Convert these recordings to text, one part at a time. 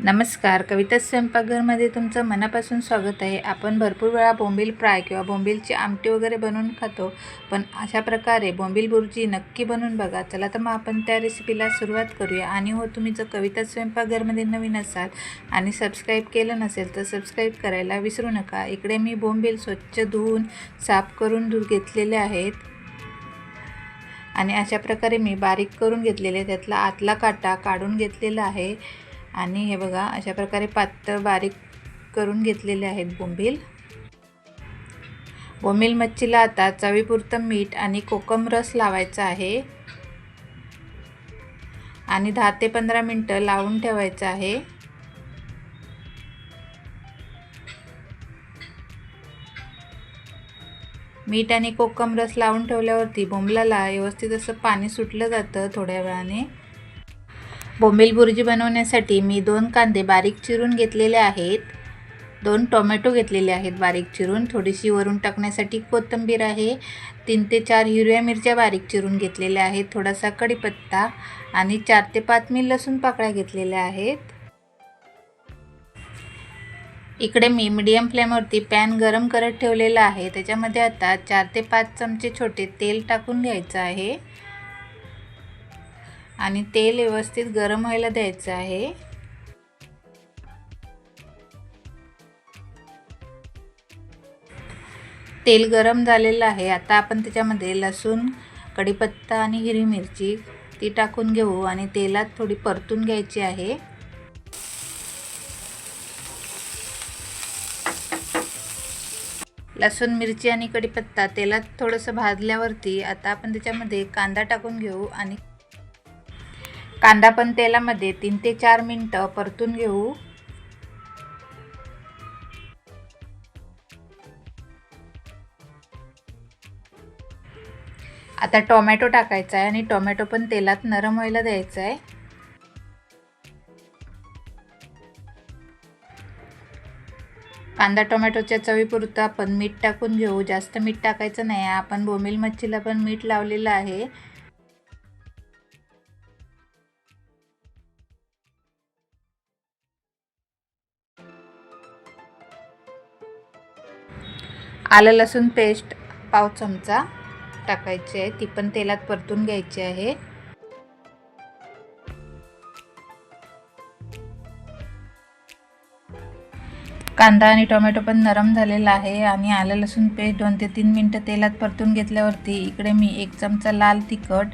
नमस्कार. कविता स्वयंपाकघरमध्ये तुमचं मनापासून स्वागत आहे. आपण भरपूर वेळा बोंबील फ्राय किंवा बोंबीलची आमटी वगैरे बनवून खातो पण अशा प्रकारे बोंबील बुर्जी नक्की बनवून बघा. चला तर मग आपण त्या रेसिपीला सुरुवात करूया. आणि हो तुम्ही जर कविता स्वयंपाकघरमध्ये नवीन असाल आणि सबस्क्राईब केलं नसेल तर सबस्क्राईब करायला विसरू नका. इकडे मी बोंबील स्वच्छ धुवून साफ करून धु घेतलेले आहेत. आणि अशा प्रकारे मी बारीक करून घेतलेले त्यातला आतला काटा काढून घेतलेला आहे. आणि हे बघा अशा प्रकारे पातळ बारीक करून घेतलेले आहेत बोंबील. बोंबील मच्छीला आता चवीपुरतं मीठ आणि कोकम रस लावायचा आहे. आणि दहा ते पंधरा मिनटं लावून ठेवायचं आहे. मीठ आणि कोकम रस लावून ठेवल्यावरती बोंबलाला व्यवस्थित असं पाणी सुटलं जातं थोड्या वेळाने. बोंबील भुर्जी बनवण्यासाठी मी दोन कांदे बारीक चिरून घेतलेले आहेत. दोन टोमॅटो घेतलेले आहेत बारीक चिरून. थोडीशी वरून टाकण्यासाठी कोथिंबीर आहे. तीन ते चार हिरव्या मिरच्या बारीक चिरून घेतलेल्या आहेत. थोडासा कढीपत्ता आणि चार ते पाच मी लसूण पाकळ्या घेतलेल्या आहेत. इकडे मी मीडियम फ्लेमवरती पॅन गरम करत ठेवलेला आहे. त्याच्यामध्ये आता चार ते पाच चमचे छोटे तेल टाकून घ्यायचं आहे. आणि तेल व्यवस्थित गरम व्हायला द्यायचं आहे. तेल गरम झालेलं आहे. आता आपण त्याच्यामध्ये लसूण कढीपत्ता आणि हिरवी मिरची ती टाकून घेऊ आणि तेलात थोडी परतून घ्यायची आहे. लसूण मिरची आणि कढीपत्ता तेलात थोडंसं भाजल्यावरती आता आपण त्याच्यामध्ये कांदा टाकून घेऊ आणि कांदा पण तेलामध्ये तीन ते चार मिनटं परतून घेऊ. आता टोमॅटो टाकायचा आहे आणि टोमॅटो पण तेलात नरम व्हायला द्यायचा आहे. कांदा टोमॅटोच्या चवीपुरतं आपण मीठ टाकून घेऊ. जास्त मीठ टाकायचं नाही आपण बोमिल मच्छीला पण मीठ लावलेलं आहे. आलं लसूण पेस्ट पाव चमचा टाकायची आहे. ती पण तेलात परतून घ्यायची आहे. कांदा आणि टोमॅटो पण नरम झालेला आहे आणि आलं लसूण पेस्ट दोन ते तीन मिनटं तेलात परतून घेतल्यावरती इकडे मी एक चमचा लाल तिखट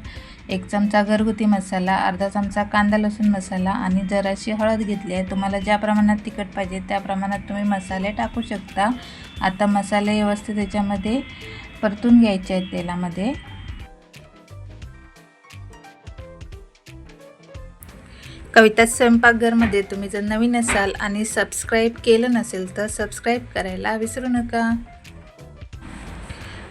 एक चमचा घरगुती मसाला अर्धा चमचा कांदा लसूण मसाला आणि जराशी हळद घेतली आहे. तुम्हाला ज्या प्रमाणात तिखट पाहिजे त्या प्रमाणात तुम्ही मसाले टाकू शकता. आता मसाले व्यवस्थित त्याच्यामध्ये परतून घ्यायचे आहेत तेलामध्ये. कविता स्वयंपाकघरमध्ये तुम्ही जर नवीन असाल आणि सबस्क्राईब केलं नसेल तर सबस्क्राईब करायला विसरू नका.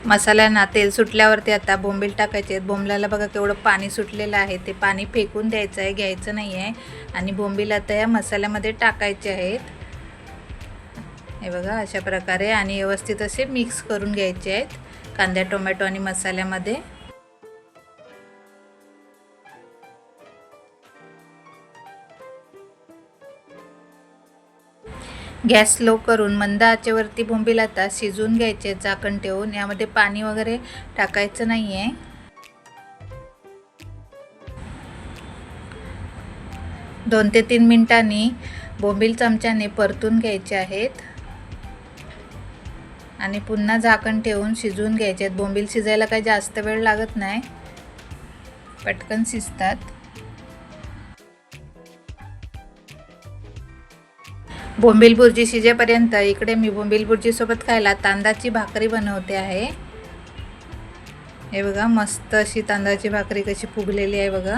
मसाल्यांना तेल सुटल्यावरती आता बोंबील टाकायचे आहेत. बोंबलाला बघा केवढं पाणी सुटलेलं आहे. ते पाणी फेकून द्यायचं आहे घ्यायचं नाही आहे. आणि बोंबील आता या मसाल्यामध्ये टाकायचे आहेत. हे बघा अशा प्रकारे आणि व्यवस्थित असे मिक्स करून घ्यायचे आहेत. कांद्या टोमॅटो आणि मसाल्यामध्ये. गॅस स्लो करून मंद आचेवरती बोंबील आता शिजवून घ्यायचे झाकण ठेवून. यामध्ये पाणी वगैरे टाकायचं नाही आहे दोन ते तीन मिनिटांनी बोंबील चमच्याने परतून घ्यायचे आहेत. आणि पुन्हा झाकण ठेवून शिजवून घ्यायचे आहेत. बोंबील शिजायला काही जास्त वेळ लागत नाही. पटकन शिजतात. बोंबील बुर्जी शिजेपर्यंत. इकडे मी बोंबील बुर्जीसोबत खायला तांदळाची भाकरी बनवते आहे. हे बघा मस्त अशी तांदळाची भाकरी कशी फुगलेली आहे बघा.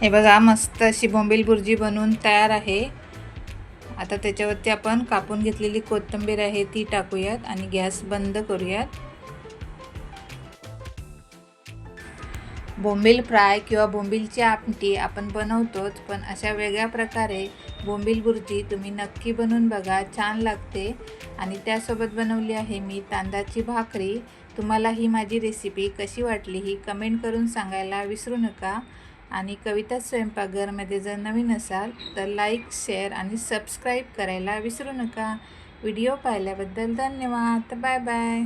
हे बघा मस्त अशी बोंबील बुर्जी बनवून तयार आहे. आता त्याच्यावरती आपण कापून घेतलेली कोथिंबीर आहे ती टाकूयात आणि गॅस बंद करूयात. बोंबील फ्राय किंवा बोंबीलची आमटी आपण बनवतोच पण अशा वेगळ्या प्रकारे बोंबील बुर्जी तुम्ही नक्की बनवून बघा छान लागते. आणि त्यासोबत बनवली आहे मी तांदळाची भाकरी. तुम्हाला ही माझी रेसिपी कशी वाटली ही कमेंट करून सांगायला विसरू नका. आणि कविता स्वयंपाकघरमध्ये जर नवीन असाल तर लाईक शेअर आणि सबस्क्राईब करायला विसरू नका. व्हिडिओ पाहिल्याबद्दल धन्यवाद. Bye bye